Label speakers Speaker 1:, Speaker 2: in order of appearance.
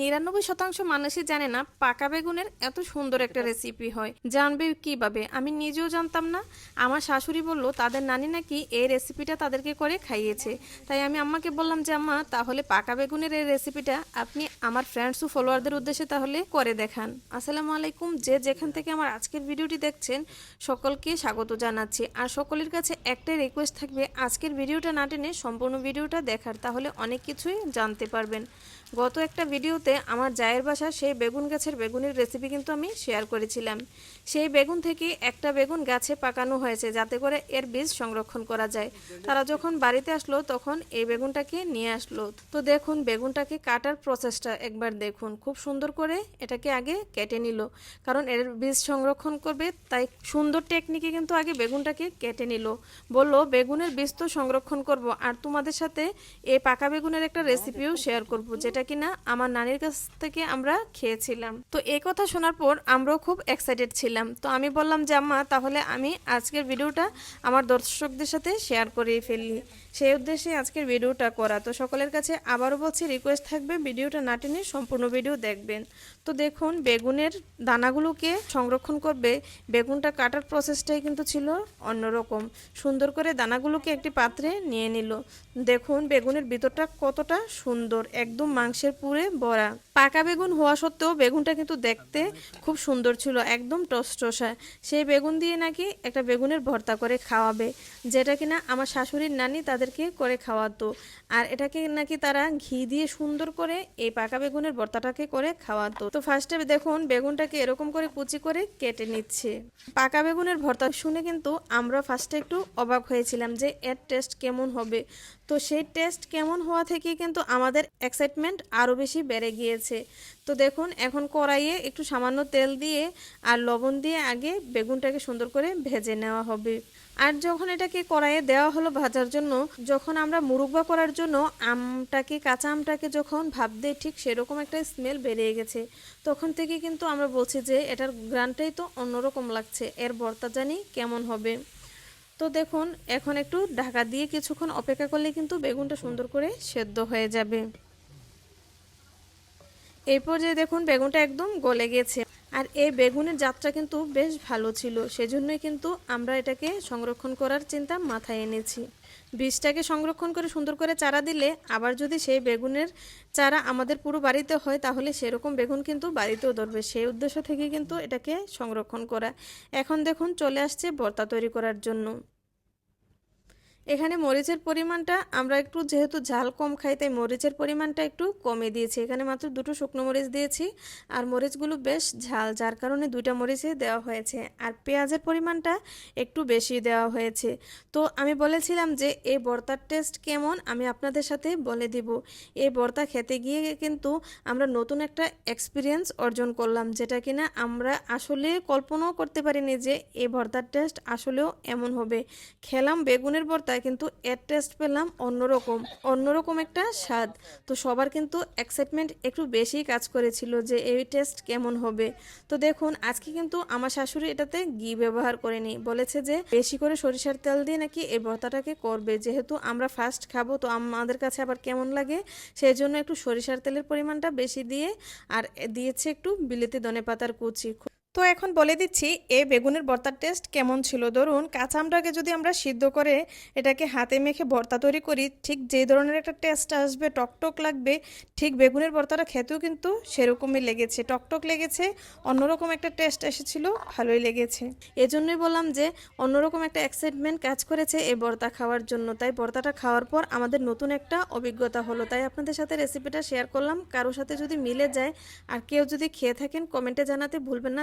Speaker 1: নিরানব্বই শতাংশ মানুষই জানে না পাকা বেগুনের এত সুন্দর একটা রেসিপি হয়। জানবে কীভাবে? আমি নিজেও জানতাম না। আমার শাশুড়ি বলল, তাদের নানি নাকি এই রেসিপিটা তাদেরকে করে খাইয়েছে। তাই আমি আম্মাকে বললাম যে, আম্মা, তাহলে পাকা বেগুনের এই রেসিপিটা আপনি আমার ফ্রেন্ডস ও ফলোয়ারদের উদ্দেশ্যে তাহলে করে দেখান। আসসালামু আলাইকুম। যে যেখান থেকে আমার আজকের ভিডিওটি দেখছেন, সকলকে স্বাগত জানাচ্ছি। আর সকলের কাছে একটাই রিকোয়েস্ট থাকবে, আজকের ভিডিওটা না টেনে সম্পূর্ণ ভিডিওটা দেখার, তাহলে অনেক কিছুই জানতে পারবেন। গত একটা ভিডিওতে আমার জায়ের বাসা সেই বেগুন গাছের বেগুনের রেসিপি কিন্তু আমি শেয়ার করেছিলাম। সেই বেগুন থেকে একটা বেগুন গাছে পাকানো হয়েছে যাতে করে এর বীজ সংরক্ষণ করা যায়। তারা যখন বাড়িতে আসলো তখন এই বেগুনটাকে নিয়ে আসলো। তো দেখুন, বেগুনটাকে কাটার প্রসেসটা একবার দেখুন। খুব সুন্দর করে এটাকে আগে কেটে নিল। কারণ এর বীজ সংরক্ষণ করবে, তাই সুন্দর টেকনিকে কিন্তু আগে বেগুনটাকে কেটে নিল। বলল, বেগুনের বীজ তো সংরক্ষণ করব, আর তোমাদের সাথে এই পাকা বেগুনের একটা রেসিপিও শেয়ার করব, যেটা কিনা আমার নানির কাছ থেকে আমরা খেয়েছিলাম। তো এই কথা শোনার পর আমরাও খুব এক্সাইটেড ছিলাম। তো আমি বললাম যে, আম্মা, তাহলে আমি আজকের ভিডিওটা আমার দর্শকদের সাথে শেয়ার করে ফেললি সেই উদ্দেশ্যে আজকের ভিডিওটা করা। তো সকলের কাছে আবারও বলছি রিকোয়েস্ট থাকবে, ভিডিওটা না টেনে সম্পূর্ণ ভিডিও দেখবেন। তো দেখুন, বেগুনের দানাগুলোকে সংরক্ষণ করবে। বেগুনটা কাটার প্রসেসটাই কিন্তু ছিল অন্যরকম। সুন্দর করে দানাগুলোকে একটি পাত্রে নিয়ে নিল। দেখুন, বেগুনের ভিতরটা কতটা সুন্দর। একদম মাংসের পুরে ভরা। পাকা বেগুন হওয়া সত্ত্বেও বেগুনটা কিন্তু দেখতে খুব সুন্দর ছিল, একদম টসটসা সেই বেগুন দিয়ে নাকি একটা বেগুনের ভর্তা করে খাওয়াবে, যেটা কিনা আমার শাশুড়ির নানি তাদেরকে করে খাওয়াতো। আর এটাকে নাকি তারা ঘি দিয়ে সুন্দর করে এই পাকা বেগুনের ভর্তাটাকে করে খাওয়াতো। তো ফার্স্টে দেখুন, বেগুনটাকে এরকম করে কুচি করে কেটে নিচ্ছে। পাকা বেগুনের ভর্তা শুনে কিন্তু আমরা ফার্স্টে একটু অবাক হয়েছিলাম যে এর টেস্ট কেমন হবে। তো সেই টেস্ট কেমন হওয়া থেকে কিন্তু আমাদের এক্সাইটমেন্ট আরও বেশি বেড়ে গিয়েছে। তো দেখুন, এখন কড়াইয়ে একটু সামান্য তেল দিয়ে আর লবণ দিয়ে আগে বেগুনটাকে সুন্দর করে ভেজে নেওয়া হবে। আর যখন এটাকে কড়াইয়ে দেওয়া হলো ভাজার জন্য, যখন আমরা মুরব্বা করার জন্য আমটাকে, কাঁচা আমটাকে যখন ভাব দিই ঠিক সেরকম একটা স্মেল বেরিয়ে গেছে, তখন থেকে কিন্তু আমরা বলছি যে এটার গ্রানটাই তো অন্যরকম লাগছে। এর বর্তা জানি কেমন হবে? তো দেখুন, এখন একটু ঢাকা দিয়ে কিছুক্ষণ অপেক্ষা করলে কিন্তু বেগুনটা সুন্দর করে সেদ্ধ হয়ে যাবে। এরপর যে দেখুন, বেগুনটা একদম গলে গেছে। আর এই বেগুনের জাতটা কিন্তু বেশ ভালো ছিল। সেজন্যই কিন্তু আমরা এটাকে সংরক্ষণ করার চিন্তা মাথায় এনেছি। বীজটাকে সংরক্ষণ করে সুন্দর করে চারা দিলে আবার যদি সেই বেগুনের চারা আমাদের পুরো বাড়িতে হয়, তাহলে সেরকম বেগুন কিন্তু বাড়িতেও ধরবে। সেই উদ্দেশ্য থেকে কিন্তু এটাকে সংরক্ষণ করা। এখন দেখুন, চলে আসছে বর্তা তৈরি করার জন্য। এখানে মরিচের পরিমাণটা আমরা একটু যেহেতু ঝাল কম খাই, তাই মরিচের পরিমাণটা একটু কমে দিয়েছি। এখানে মাত্র দুটো শুকনো মরিচ দিয়েছি আর মরিচগুলো বেশ ঝাল, যার কারণে দুইটা মরিচে দেওয়া হয়েছে। আর পেঁয়াজের পরিমাণটা একটু বেশি দেওয়া হয়েছে। তো আমি বলেছিলাম যে এই বর্তার টেস্ট কেমন, আমি আপনাদের সাথে বলে দিব। এই বর্তা খেতে গিয়ে কিন্তু আমরা নতুন একটা এক্সপিরিয়েন্স অর্জন করলাম, যেটা কিনা আমরা আসলে কল্পনাও করতে পারিনি যে এই ভর্তার টেস্ট আসলেও এমন হবে। খেলাম বেগুনের ভর্তা কিন্তু এর টেস্ট পেলাম অন্যরকম অন্যরকম একটা স্বাদ। তো সবার কিন্তু এক্সাইটমেন্ট একটু বেশি কাজ করেছিল যে এই টেস্ট কেমন হবে। তো দেখুন, আজকে কিন্তু আমার শাশুড়ি এটাতে ঘি ব্যবহার করেনি। বলেছে যে বেশি করে সরিষার তেল দিয়ে নাকি এই ভর্তাটাকে করবে। যেহেতু আমরা ফার্স্ট খাব, তো আমাদের কাছে আবার কেমন লাগে? সেই জন্য একটু সরিষার তেলের পরিমাণটা বেশি দিয়ে, আর দিয়েছে একটু বিলেতি ধনে পাতার কুচি। তো এখন বলে দিচ্ছি, এ বেগুনের ভর্তার টেস্ট কেমন ছিল? ধরুন, কাঁচা আমটাকে যদি আমরা সিদ্ধ করে এটাকে হাতে মেখে ভর্তা তৈরি করি, ঠিক যে ধরনের একটা টেস্ট আসবে, টকটক লাগবে, ঠিক বেগুনের ভর্তাটা খেতেও কিন্তু সেরকমই লেগেছে। টকটক লেগেছে, অন্যরকম একটা টেস্ট এসেছিল, ভালোই লেগেছে। এজন্যই বললাম যে, অন্যরকম একটা এক্সাইটমেন্ট কাজ করেছে এই ভর্তা খাওয়ার জন্য। তাই ভর্তাটা খাওয়ার পর আমাদের নতুন একটা অভিজ্ঞতা হলো। তাই আপনাদের সাথে রেসিপিটা শেয়ার করলাম। কারোর সাথে যদি মিলে যায়, আর কেউ যদি খেয়ে থাকেন কমেন্টে জানাতে ভুলবেন না।